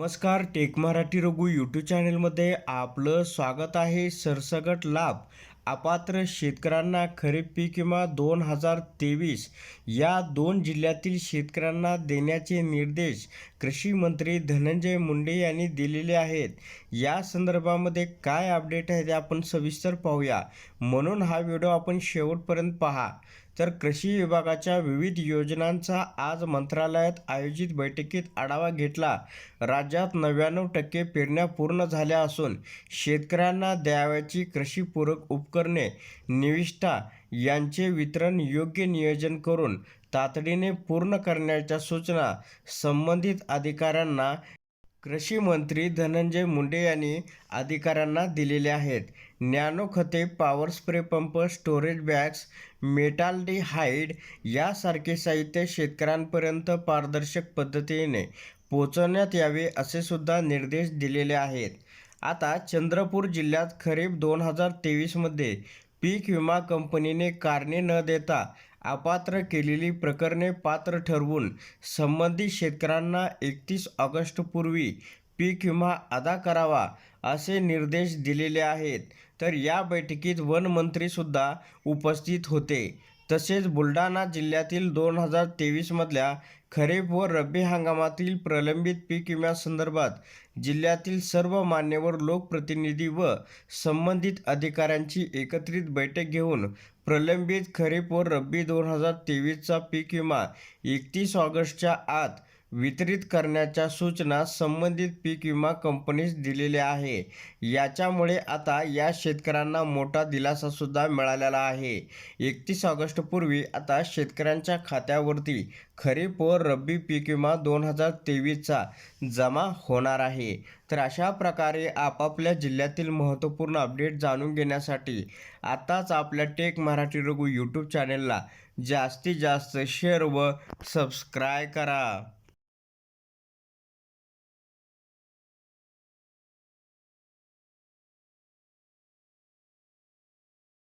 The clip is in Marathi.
नमस्कार टेक मराठी रघु यूट्यूब चॅनलमध्ये आपलं स्वागत आहे. सरसगट लाभ अपात्र शेतकऱ्यांना खरीप पीक विमा दोन हजार तेवीस या दोन जिल्ह्यातील शेतकऱ्यांना देण्याचे निर्देश कृषी मंत्री धनंजय मुंडे यांनी दिलेले आहेत. या संदर्भामध्ये काय अपडेट आहे ते आपण सविस्तर पाहूया. म्हणून हा व्हिडिओ आपण शेवटपर्यंत पहा. तर कृषी विभागाच्या विविध योजनांचा आज मंत्रालयात आयोजित बैठकीत आढावा घेतला. राज्यात नव्याण्णव टक्के पेरण्या पूर्ण झाल्या असून शेतकऱ्यांना द्यावयाची कृषीपूरक उपकरणे निविष्ठा यांचे वितरण योग्य नियोजन करून तातडीने पूर्ण करण्याच्या सूचना संबंधित अधिकाऱ्यांना कृषी मंत्री धनंजय मुंडे यांनी अधिकाऱ्यांना दिलेले आहेत. नॅनो खते power spray pump storage bags metaldehyde यासारखे साहित्य शेतकऱ्यांपर्यंत पारदर्शक पद्धतीने पोचवण्यात यावे असे सुद्धा निर्देश दिलेले आहेत. आता चंद्रपूर जिल्ह्यात खरीप दोन हजार तेवीसमध्ये पीक विमा कंपनीने कारणे न देता अपात्र केलेली प्रकरणे पात्र ठरवून संबंधित शेतकऱ्यांना एकतीस ऑगस्टपूर्वी पीक विमा अदा करावा असे निर्देश दिलेले आहेत. तर या बैठकीत वनमंत्रीसुद्धा उपस्थित होते. तसेच बुलढाणा जिल्ह्यातील दोन हजार तेवीसमधल्या खरीप व रब्बी हंगामातील प्रलंबित पीक विम्यासंदर्भात जिल्ह्यातील सर्व मान्यवर लोकप्रतिनिधी व संबंधित अधिकाऱ्यांची एकत्रित बैठक घेऊन प्रलंबित खरीप व रब्बी दोन हजार तेवीसचा पीक विमा एकतीस ऑगस्टच्या आत वितरित करण्याच्या सूचना संबंधित पीक विमा कंपनीस दिलेल्या आहे. याच्यामुळे आता या शेतकऱ्यांना मोठा दिलासासुद्धा मिळालेला आहे. एकतीस ऑगस्टपूर्वी आता शेतकऱ्यांच्या खात्यावरती खरीप व रब्बी पीक विमा दोन हजार तेवीसचा जमा होणार आहे. तर अशा प्रकारे आपापल्या जिल्ह्यातील महत्त्वपूर्ण अपडेट जाणून घेण्यासाठी आताच आपल्या टेक मराठी रघु यूट्यूब चॅनेलला जास्तीत जास्त शेअर व सबस्क्राय करा.